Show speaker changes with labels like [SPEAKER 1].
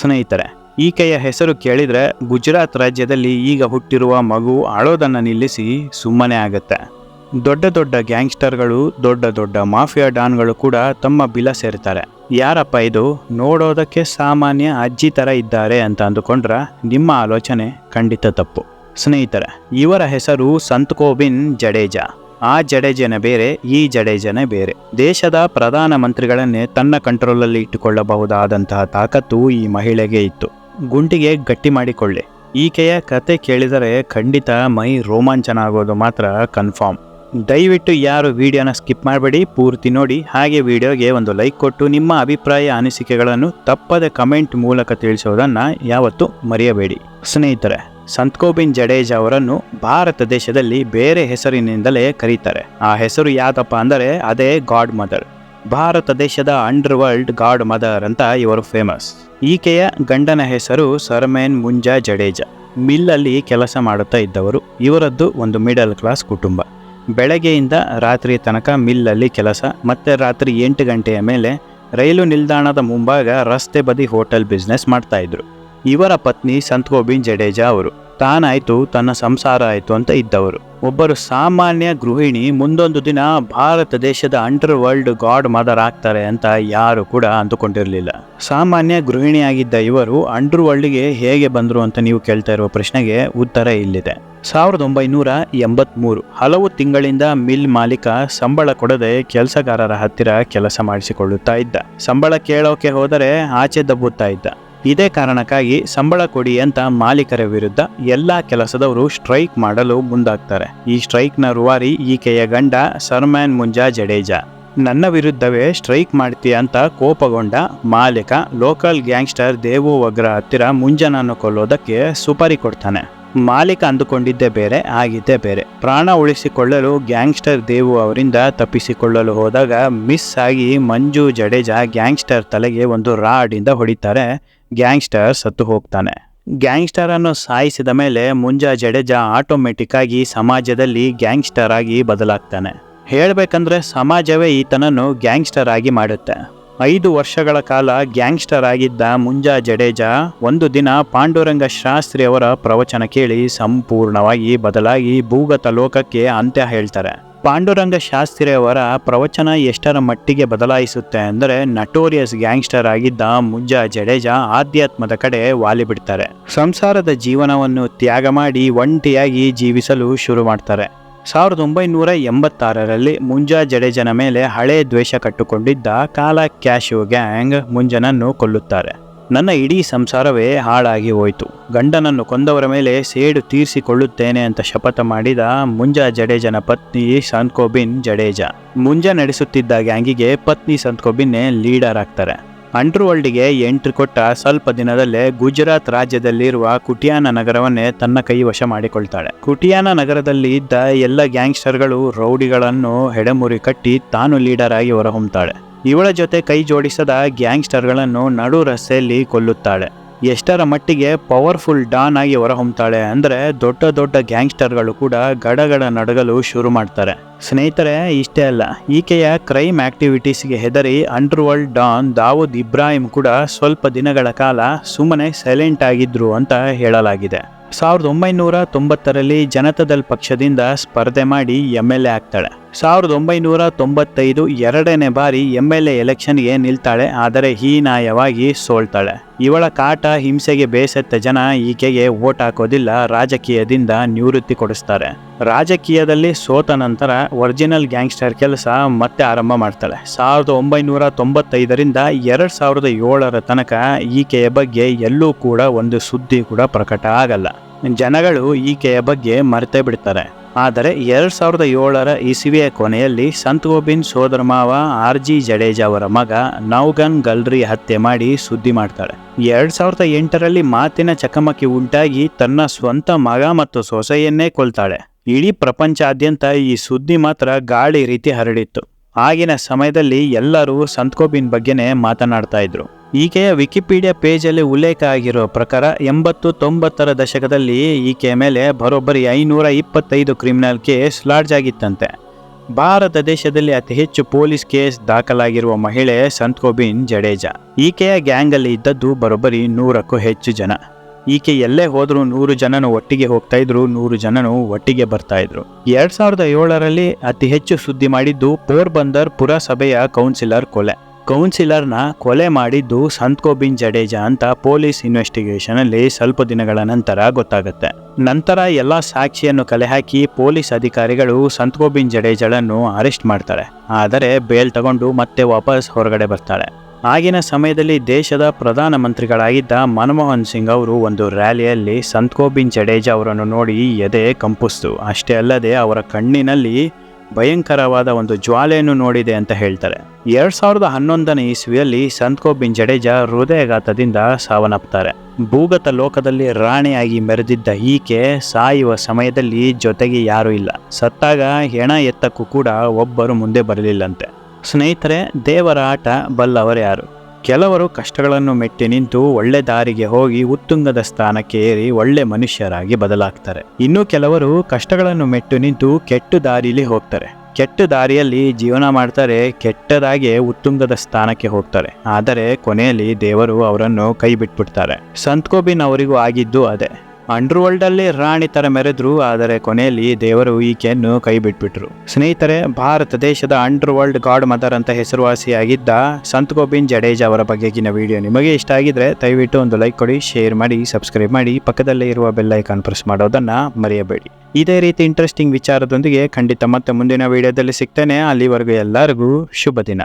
[SPEAKER 1] ಸ್ನೇಹಿತರೆ, ಈಕೆಯ ಹೆಸರು ಕೇಳಿದ್ರೆ ಗುಜರಾತ್ ರಾಜ್ಯದಲ್ಲಿ ಈಗ ಹುಟ್ಟಿರುವ ಮಗು ಆಳೋದನ್ನು ನಿಲ್ಲಿಸಿ ಸುಮ್ಮನೆ ಆಗತ್ತೆ. ದೊಡ್ಡ ದೊಡ್ಡ ಗ್ಯಾಂಗ್ಸ್ಟರ್ಗಳು, ದೊಡ್ಡ ದೊಡ್ಡ ಮಾಫಿಯಾ ಡಾನ್ಗಳು ಕೂಡ ತಮ್ಮ ಬಿಲ ಸೇರ್ತಾರೆ. ಯಾರಪ್ಪ ಇದು? ನೋಡೋದಕ್ಕೆ ಸಾಮಾನ್ಯ ಅಜ್ಜಿ ಥರ ಇದ್ದಾರೆ ಅಂತ ಅಂದುಕೊಂಡ್ರೆ ನಿಮ್ಮ ಆಲೋಚನೆ ಖಂಡಿತ ತಪ್ಪು. ಸ್ನೇಹಿತರೆ, ಇವರ ಹೆಸರು ಸಂತ್ ಕೋಬಿನ್ ಜಡೇಜಾ. ಆ ಜಡೇಜನೇ ಬೇರೆ, ಈ ಜಡೇಜನೇ ಬೇರೆ. ದೇಶದ ಪ್ರಧಾನ ಮಂತ್ರಿಗಳನ್ನೇ ತನ್ನ ಕಂಟ್ರೋಲಲ್ಲಿ ಇಟ್ಟುಕೊಳ್ಳಬಹುದಾದಂತಹ ತಾಕತ್ತು ಈ ಮಹಿಳೆಗೆ ಇತ್ತು. ಗುಂಡಿಗೆ ಗಟ್ಟಿ ಮಾಡಿಕೊಳ್ಳಿ. ಈಕೆಯ ಕತೆ ಕೇಳಿದರೆ ಖಂಡಿತ ಮೈ ರೋಮಾಂಚನ ಆಗೋದು ಮಾತ್ರ ಕನ್ಫರ್ಮ್. ದಯವಿಟ್ಟು ಯಾರು ವಿಡಿಯೋನ ಸ್ಕಿಪ್ ಮಾಡಬೇಡಿ, ಪೂರ್ತಿ ನೋಡಿ. ಹಾಗೆ ವಿಡಿಯೋಗೆ ಒಂದು ಲೈಕ್ ಕೊಟ್ಟು ನಿಮ್ಮ ಅಭಿಪ್ರಾಯ, ಅನಿಸಿಕೆಗಳನ್ನು ತಪ್ಪದೆ ಕಮೆಂಟ್ ಮೂಲಕ ತಿಳಿಸೋದನ್ನು ಯಾವತ್ತೂ ಮರೆಯಬೇಡಿ. ಸ್ನೇಹಿತರೆ ಸಂತ್ ಕೋಬಿನ್ ಜಡೇಜಾ ಅವರನ್ನು ಭಾರತ ದೇಶದಲ್ಲಿ ಬೇರೆ ಹೆಸರಿನಿಂದಲೇ ಕರೀತಾರೆ. ಆ ಹೆಸರು ಯಾವ್ದಪ್ಪ ಅಂದರೆ ಅದೇ ಗಾಡ್ ಮದರ್. ಭಾರತ ದೇಶದ ಅಂಡರ್ ವರ್ಲ್ಡ್ ಗಾಡ್ ಮದರ್ ಅಂತ ಇವರು ಫೇಮಸ್. ಈಕೆಯ ಗಂಡನ ಹೆಸರು ಸರ್ಮೇನ್ ಮುಂಜಾ ಜಡೇಜಾ. ಮಿಲ್ಲಲ್ಲಿ ಕೆಲಸ ಮಾಡುತ್ತಾ ಇದ್ದವರು. ಇವರದ್ದು ಒಂದು ಮಿಡಲ್ ಕ್ಲಾಸ್ ಕುಟುಂಬ. ಬೆಳಗ್ಗೆಯಿಂದ ರಾತ್ರಿ ತನಕ ಮಿಲ್ಲಲ್ಲಿ ಕೆಲಸ, ಮತ್ತೆ ರಾತ್ರಿ ಎಂಟು ಗಂಟೆಯ ಮೇಲೆ ರೈಲು ನಿಲ್ದಾಣದ ಮುಂಭಾಗ ರಸ್ತೆ ಬದಿ ಹೋಟೆಲ್ ಬಿಸ್ನೆಸ್ ಮಾಡ್ತಾ ಇದ್ರು. ಇವರ ಪತ್ನಿ ಸಂತ್ ಗೋಬಿನ್ ಜಡೇಜಾ ಅವರು. ತಾನಾಯ್ತು, ತನ್ನ ಸಂಸಾರ ಆಯ್ತು ಅಂತ ಇದ್ದವರು. ಒಬ್ಬರು ಸಾಮಾನ್ಯ ಗೃಹಿಣಿ, ಮುಂದೊಂದು ದಿನ ಭಾರತ ದೇಶದ ಅಂಡರ್ ವರ್ಲ್ಡ್ ಗಾಡ್ ಮದರ್ ಆಗ್ತಾರೆ ಅಂತ ಯಾರು ಕೂಡ ಅಂದುಕೊಂಡಿರಲಿಲ್ಲ. ಸಾಮಾನ್ಯ ಗೃಹಿಣಿಯಾಗಿದ್ದ ಇವರು ಅಂಡರ್ ವರ್ಲ್ಡ್ಗೆ ಹೇಗೆ ಬಂದರು ಅಂತ ನೀವು ಕೇಳ್ತಾ ಇರುವ ಪ್ರಶ್ನೆಗೆ ಉತ್ತರ ಇಲ್ಲಿದೆ. ಸಾವಿರದ ಒಂಬೈನೂರ ಎಂಬತ್ಮೂರು, ಹಲವು ತಿಂಗಳಿಂದ ಮಿಲ್ ಮಾಲೀಕ ಸಂಬಳ ಕೊಡದೆ ಕೆಲಸಗಾರರ ಹತ್ತಿರ ಕೆಲಸ ಮಾಡಿಸಿಕೊಳ್ಳುತ್ತಾ ಇದ್ದ. ಸಂಬಳ ಕೇಳೋಕೆ ಹೋದರೆ ಆಚೆ ದಬ್ಬುತ್ತಾ ಇದ್ದ. ಇದೇ ಕಾರಣಕ್ಕಾಗಿ ಸಂಬಳ ಕೊಡಿ ಅಂತ ಮಾಲೀಕರ ವಿರುದ್ಧ ಎಲ್ಲ ಕೆಲಸದವರು ಸ್ಟ್ರೈಕ್ ಮಾಡಲು ಮುಂದಾಗ್ತಾರೆ. ಈ ಸ್ಟ್ರೈಕ್ನ ರುವಾರಿ ಈಕೆಯ ಗಂಡ ಸರ್ಮ್ಯಾನ್ ಮುಂಜಾ ಜಡೇಜಾ. ನನ್ನ ವಿರುದ್ಧವೇ ಸ್ಟ್ರೈಕ್ ಮಾಡ್ತೀಯ ಅಂತ ಕೋಪಗೊಂಡ ಮಾಲೀಕ ಲೋಕಲ್ ಗ್ಯಾಂಗ್ಸ್ಟರ್ ದೇವು ವಗ್ರ ಹತ್ತಿರ ಮುಂಜಾನನ್ನು ಕೊಲ್ಲೋದಕ್ಕೆ ಸುಪಾರಿ ಕೊಡ್ತಾನೆ. ಮಾಲೀಕ ಅಂದುಕೊಂಡಿದ್ದೇ ಬೇರೆ, ಆಗಿದ್ದೇ ಬೇರೆ. ಪ್ರಾಣ ಉಳಿಸಿಕೊಳ್ಳಲು ಗ್ಯಾಂಗ್ಸ್ಟರ್ ದೇವು ಅವರಿಂದ ತಪ್ಪಿಸಿಕೊಳ್ಳಲು ಹೋದಾಗ ಮಿಸ್ ಆಗಿ ಮಂಜು ಜಡೇಜಾ ಗ್ಯಾಂಗ್ಸ್ಟರ್ ತಲೆಗೆ ಒಂದು ರಾಡಿಂದ ಹೊಡಿತಾರೆ. ಗ್ಯಾಂಗ್ಸ್ಟರ್ ಸತ್ತು ಹೋಗ್ತಾನೆ. ಗ್ಯಾಂಗ್ಸ್ಟರ್ ಅನ್ನು ಸಾಯಿಸಿದ ಮೇಲೆ ಮುಂಜಾ ಜಡೇಜಾ ಆಟೋಮೆಟಿಕ್ಕಾಗಿ ಸಮಾಜದಲ್ಲಿ ಗ್ಯಾಂಗ್ಸ್ಟರ್ ಆಗಿ ಬದಲಾಗ್ತಾನೆ. ಹೇಳಬೇಕಂದ್ರೆ ಸಮಾಜವೇ ಈತನನ್ನು ಗ್ಯಾಂಗ್ಸ್ಟರ್ ಆಗಿ ಮಾಡುತ್ತೆ. ಐದು ವರ್ಷಗಳ ಕಾಲ ಗ್ಯಾಂಗ್ಸ್ಟರ್ ಆಗಿದ್ದ ಮುಂಜಾ ಜಡೇಜಾ ಒಂದು ದಿನ ಪಾಂಡುರಂಗ ಶಾಸ್ತ್ರಿ ಅವರ ಪ್ರವಚನ ಕೇಳಿ ಸಂಪೂರ್ಣವಾಗಿ ಬದಲಾಗಿ ಭೂಗತ ಲೋಕಕ್ಕೆ ಅಂತ್ಯ ಹೇಳ್ತಾರೆ. ಪಾಂಡುರಂಗ ಶಾಸ್ತ್ರಿಯವರ ಪ್ರವಚನ ಎಷ್ಟರ ಮಟ್ಟಿಗೆ ಬದಲಾಯಿಸುತ್ತೆ ಅಂದರೆ ನಟೋರಿಯಸ್ ಗ್ಯಾಂಗ್ಸ್ಟರ್ ಆಗಿದ್ದ ಮುಂಜಾ ಜಡೇಜಾ ಆಧ್ಯಾತ್ಮದ ಕಡೆ ವಾಲಿಬಿಡ್ತಾರೆ ಸಂಸಾರದ ಜೀವನವನ್ನು ತ್ಯಾಗ ಮಾಡಿ ಒಂಟಿಯಾಗಿ ಜೀವಿಸಲು ಶುರು ಮಾಡ್ತಾರೆ. ಸಾವಿರದ ಒಂಬೈನೂರ ಎಂಬತ್ತಾರರಲ್ಲಿ ಮುಂಜಾ ಜಡೇಜನ ಮೇಲೆ ಹಳೆ ದ್ವೇಷ ಕಟ್ಟುಕೊಂಡಿದ್ದ ಕಾಲ ಕ್ಯಾಶು ಗ್ಯಾಂಗ್ ಮುಂಜನನ್ನು ಕೊಲ್ಲುತ್ತಾರೆ. ನನ್ನ ಇಡೀ ಸಂಸಾರವೇ ಹಾಳಾಗಿ ಹೋಯಿತು. ಗಂಡನನ್ನು ಕೊಂದವರ ಮೇಲೆ ಸೇಡು ತೀರಿಸಿಕೊಳ್ಳುತ್ತೇನೆ ಅಂತ ಶಪಥ ಮಾಡಿದ ಮುಂಜಾ ಜಡೇಜನ ಪತ್ನಿ ಸಂತ್ಕೋಬಿನ್ ಜಡೇಜಾ. ಮುಂಜಾ ನಡೆಸುತ್ತಿದ್ದ ಗ್ಯಾಂಗಿಗೆ ಪತ್ನಿ ಸಂತ್ಕೋಬಿನ್ನೇ ಲೀಡರ್ ಆಗ್ತಾರೆ. ಅಂಡರ್ ವರ್ಲ್ಡ್ಗೆ ಎಂಟ್ರಿ ಕೊಟ್ಟ ಸ್ವಲ್ಪ ದಿನದಲ್ಲೇ ಗುಜರಾತ್ ರಾಜ್ಯದಲ್ಲಿರುವ ಕುಟಿಯಾನ ನಗರವನ್ನೇ ತನ್ನ ಕೈ ವಶ ಮಾಡಿಕೊಳ್ತಾಳೆ. ಕುಟಿಯಾನ ನಗರದಲ್ಲಿ ಇದ್ದ ಎಲ್ಲ ಗ್ಯಾಂಗ್ಸ್ಟರ್ಗಳು, ರೌಡಿಗಳನ್ನು ಹೆಡೆಮುರಿ ಕಟ್ಟಿ ತಾನು ಲೀಡರ್ ಆಗಿ ಹೊರಹೊಮ್ತಾಳೆ. ಇವಳ ಜೊತೆ ಕೈ ಜೋಡಿಸದ ಗ್ಯಾಂಗ್ಸ್ಟರ್ಗಳನ್ನು ನಡು ರಸ್ತೆಯಲ್ಲಿ ಕೊಲ್ಲುತ್ತಾಳೆ. ಎಷ್ಟರ ಮಟ್ಟಿಗೆ ಪವರ್ಫುಲ್ ಡಾನ್ ಆಗಿ ಹೊರಹೊಮ್ತಾಳೆ ಅಂದರೆ ದೊಡ್ಡ ದೊಡ್ಡ ಗ್ಯಾಂಗ್ಸ್ಟರ್ಗಳು ಕೂಡ ಗಡಗಡ ನಡಗಲು ಶುರು ಮಾಡ್ತಾರೆ. ಸ್ನೇಹಿತರೆ, ಇಷ್ಟೇ ಅಲ್ಲ, ಈಕೆಯ ಕ್ರೈಮ್ ಆಕ್ಟಿವಿಟೀಸ್ಗೆ ಹೆದರಿ underworld don Dawood Ibrahim ಕೂಡ ಸ್ವಲ್ಪ ದಿನಗಳ ಕಾಲ ಸುಮ್ಮನೆ ಸೈಲೆಂಟ್ ಆಗಿದ್ರು ಅಂತ ಹೇಳಲಾಗಿದೆ. ಸಾವಿರದ ಒಂಬೈನೂರ ತೊಂಬತ್ತರಲ್ಲಿ ಜನತಾದಳ್ ಪಕ್ಷದಿಂದ ಸ್ಪರ್ಧೆ ಮಾಡಿ ಎಂ ಎಲ್ ಎ ಆಗ್ತಾಳೆ. ಸಾವಿರದ ಒಂಬೈನೂರ ತೊಂಬತ್ತೈದು ಎರಡನೇ ಬಾರಿ ಎಂ ಎಲ್ ಎ ಎಲೆಕ್ಷನ್ಗೆ ನಿಲ್ತಾಳೆ, ಆದರೆ ಹೀನಾಯವಾಗಿ ಸೋಲ್ತಾಳೆ. ಇವಳ ಕಾಟ ಹಿಂಸೆಗೆ ಬೇಸತ್ತ ಜನ ಈಕೆಗೆ ವೋಟ್ ಹಾಕೋದಿಲ್ಲ, ರಾಜಕೀಯದಿಂದ ನಿವೃತ್ತಿ ಕೊಡಿಸ್ತಾರೆ. ರಾಜಕೀಯದಲ್ಲಿ ಸೋತ ನಂತರ ಒರಿಜಿನಲ್ ಗ್ಯಾಂಗ್ಸ್ಟರ್ ಕೆಲಸ ಮತ್ತೆ ಆರಂಭ ಮಾಡ್ತಾಳೆ. ಸಾವಿರದ ಒಂಬೈನೂರ ತೊಂಬತ್ತೈದರಿಂದ ಎರಡು ಸಾವಿರದ ಏಳರ ತನಕ ಈಕೆಯ ಬಗ್ಗೆ ಎಲ್ಲೂ ಕೂಡ ಒಂದು ಸುದ್ದಿ ಕೂಡ ಪ್ರಕಟ ಆಗಲ್ಲ. ಜನಗಳು ಈಕೆಯ ಬಗ್ಗೆ ಮರೆತೇ ಬಿಡ್ತಾರೆ. ಆದರೆ ಎರಡು ಸಾವಿರದ ಏಳರ ಇಸವಿಯ ಕೊನೆಯಲ್ಲಿ ಸಂತ್ ಗೋಬಿನ್ ಸೋದರ ಮಾವ ಆರ್ ಜಿ ಜಡೇಜಾ ಅವರ ಮಗ ನೌಗನ್ ಗಲ್ರಿ ಹತ್ಯೆ ಮಾಡಿ ಸುದ್ದಿ ಮಾಡ್ತಾಳೆ. ಎರಡು ಸಾವಿರದ ಎಂಟರಲ್ಲಿ ಮಾತಿನ ಚಕಮಕಿ ಉಂಟಾಗಿ ತನ್ನ ಸ್ವಂತ ಮಗ ಮತ್ತು ಸೊಸೆಯನ್ನೇ ಕೊಲ್ತಾಳೆ. ಇಡೀ ಪ್ರಪಂಚಾದ್ಯಂತ ಈ ಸುದ್ದಿ ಮಾತ್ರ ಗಾಳಿ ರೀತಿ ಹರಡಿತ್ತು. ಆಗಿನ ಸಮಯದಲ್ಲಿ ಎಲ್ಲರೂ ಸಂತ್ಕೋಬಿನ್ ಬಗ್ಗೆನೇ ಮಾತನಾಡ್ತಾ ಇದ್ರು. ಈಕೆಯ ವಿಕಿಪೀಡಿಯಾ ಪೇಜಲ್ಲಿ ಉಲ್ಲೇಖ ಆಗಿರೋ ಪ್ರಕಾರ ಎಂಬತ್ತು ತೊಂಬತ್ತರ ದಶಕದಲ್ಲಿ ಈಕೆಯ ಮೇಲೆ ಬರೋಬ್ಬರಿ ಐನೂರ ಇಪ್ಪತ್ತೈದು ಕ್ರಿಮಿನಲ್ ಕೇಸ್ ಲಾಡ್ಜ್ ಆಗಿತ್ತಂತೆ. ಭಾರತ ದೇಶದಲ್ಲಿ ಅತಿ ಹೆಚ್ಚು ಪೊಲೀಸ್ ಕೇಸ್ ದಾಖಲಾಗಿರುವ ಮಹಿಳೆ ಸಂತ್ ಕೋಬಿನ್ ಜಡೇಜಾ. ಈಕೆಯ ಗ್ಯಾಂಗಲ್ಲಿ ಇದ್ದದ್ದು ಬರೋಬ್ಬರಿ ನೂರಕ್ಕೂ ಹೆಚ್ಚು ಜನ. ಈಕೆ ಎಲ್ಲೇ ಹೋದರೂ ನೂರು ಜನನು ಒಟ್ಟಿಗೆ ಹೋಗ್ತಾ ಇದ್ರು, ನೂರು ಜನನು ಒಟ್ಟಿಗೆ ಬರ್ತಾ ಇದ್ರು. ಎರಡ್ ಸಾವಿರದ ಏಳರಲ್ಲಿ ಅತಿ ಹೆಚ್ಚು ಸುದ್ದಿ ಮಾಡಿದ್ದು ಪೋರ್ಬಂದರ್ ಪುರಸಭೆಯ ಕೌನ್ಸಿಲರ್ ಕೊಲೆ. ಕೌನ್ಸಿಲರ್ನ ಕೊಲೆ ಮಾಡಿದ್ದು ಸಂತ್ಕೋಬಿನ್ ಜಡೇಜಾ ಅಂತ ಪೊಲೀಸ್ ಇನ್ವೆಸ್ಟಿಗೇಷನ್ ಅಲ್ಲಿ ಸ್ವಲ್ಪ ದಿನಗಳ ನಂತರ ಗೊತ್ತಾಗುತ್ತೆ. ನಂತರ ಎಲ್ಲ ಸಾಕ್ಷಿಯನ್ನು ಕಲೆ ಹಾಕಿ ಪೊಲೀಸ್ ಅಧಿಕಾರಿಗಳು ಸಂತ್ಕೋಬಿನ್ ಜಡೇಜಳನ್ನು ಅರೆಸ್ಟ್ ಮಾಡ್ತಾರೆ. ಆದರೆ ಬೇಲ್ ತಗೊಂಡು ಮತ್ತೆ ವಾಪಸ್ ಹೊರಗಡೆ ಬರ್ತಾಳೆ ಆಗಿನ ಸಮಯದಲ್ಲಿ ದೇಶದ ಪ್ರಧಾನಮಂತ್ರಿಗಳಾಗಿದ್ದ ಮನಮೋಹನ್ ಸಿಂಗ್ ಅವರು ಒಂದು ರ್ಯಾಲಿಯಲ್ಲಿ ಸಂತ್ಕೋಬಿನ್ ಜಡೇಜಾ ಅವರನ್ನು ನೋಡಿ ಎದೆ ಕಂಪಿಸ್ತು. ಅಷ್ಟೇ ಅಲ್ಲದೆ ಅವರ ಕಣ್ಣಿನಲ್ಲಿ ಭಯಂಕರವಾದ ಒಂದು ಜ್ವಾಲೆಯನ್ನು ನೋಡಿದೆ ಅಂತ ಹೇಳ್ತಾರೆ. ಎರಡ್ ಸಾವಿರದ ಹನ್ನೊಂದನೇ ಇಸ್ವಿಯಲ್ಲಿ ಸಂತ್ಕೋಬಿನ್ ಜಡೇಜಾ ಹೃದಯಾಘಾತದಿಂದ ಸಾವನ್ನಪ್ತಾರೆ ಭೂಗತ ಲೋಕದಲ್ಲಿ ರಾಣಿಯಾಗಿ ಮೆರೆದಿದ್ದ ಈಕೆ ಸಾಯುವ ಸಮಯದಲ್ಲಿ ಜೊತೆಗೆ ಯಾರೂ ಇಲ್ಲ. ಸತ್ತಾಗ ಹೆಣ ಎತ್ತಕ್ಕೂ ಕೂಡ ಒಬ್ಬರು ಮುಂದೆ ಬರಲಿಲ್ಲಂತೆ. ಸ್ನೇಹಿತರೆ, ದೇವರ ಆಟ ಬಲ್ಲವರು ಯಾರು? ಕೆಲವರು ಕಷ್ಟಗಳನ್ನು ಮೆಟ್ಟಿ ನಿಂತು ಒಳ್ಳೆ ದಾರಿಗೆ ಹೋಗಿ ಉತ್ತುಂಗದ ಸ್ಥಾನಕ್ಕೆ ಏರಿ ಒಳ್ಳೆ ಮನುಷ್ಯರಾಗಿ ಬದಲಾಗ್ತಾರೆ. ಇನ್ನು ಕೆಲವರು ಕಷ್ಟಗಳನ್ನು ಮೆಟ್ಟು ನಿಂತು ಕೆಟ್ಟು ದಾರಿಲಿ ಹೋಗ್ತಾರೆ. ಕೆಟ್ಟ ದಾರಿಯಲ್ಲಿ ಜೀವನ ಮಾಡ್ತಾರೆ, ಕೆಟ್ಟದಾಗೆ ಉತ್ತುಂಗದ ಸ್ಥಾನಕ್ಕೆ ಹೋಗ್ತಾರೆ. ಆದರೆ ಕೊನೆಯಲ್ಲಿ ದೇವರು ಅವರನ್ನು ಕೈ ಬಿಟ್ಬಿಡ್ತಾರೆ. ಸಂತ್ಕೋಬಿನ್ ಅವರಿಗೂ ಆಗಿದ್ದು ಅದೇ. ಅಂಡರ್ ವರ್ಲ್ಡ್ ಅಲ್ಲಿ ರಾಣಿ ತರ ಮೆರೆದ್ರು, ಆದರೆ ಕೊನೆಯಲ್ಲಿ ದೇವರು ಈಕೆಯನ್ನು ಕೈ ಬಿಟ್ಬಿಟ್ರು ಸ್ನೇಹಿತರೆ, ಭಾರತ ದೇಶದ ಅಂಡರ್ ವರ್ಲ್ಡ್ ಗಾಡ್ ಮದರ್ ಅಂತ ಹೆಸರುವಾಸಿಯಾಗಿದ್ದ ಸಂತ್ ಗೋಬಿನ್ ಜಡೇಜಾ ಅವರ ಬಗೆಗಿನ ವಿಡಿಯೋ ನಿಮಗೆ ಇಷ್ಟ ಆಗಿದ್ರೆ ದಯವಿಟ್ಟು ಒಂದು ಲೈಕ್ ಕೊಡಿ, ಶೇರ್ ಮಾಡಿ, ಸಬ್ಸ್ಕ್ರೈಬ್ ಮಾಡಿ, ಪಕ್ಕದಲ್ಲೇ ಇರುವ ಬೆಲ್ ಐಕಾನ್ ಪ್ರೆಸ್ ಮಾಡೋದನ್ನ ಮರೆಯಬೇಡಿ. ಇದೇ ರೀತಿ ಇಂಟ್ರೆಸ್ಟಿಂಗ್ ವಿಚಾರದೊಂದಿಗೆ ಖಂಡಿತ ಮತ್ತೆ ಮುಂದಿನ ವಿಡಿಯೋದಲ್ಲಿ ಸಿಗ್ತೇನೆ. ಅಲ್ಲಿವರೆಗೂ ಎಲ್ಲರಿಗೂ ಶುಭ ದಿನ.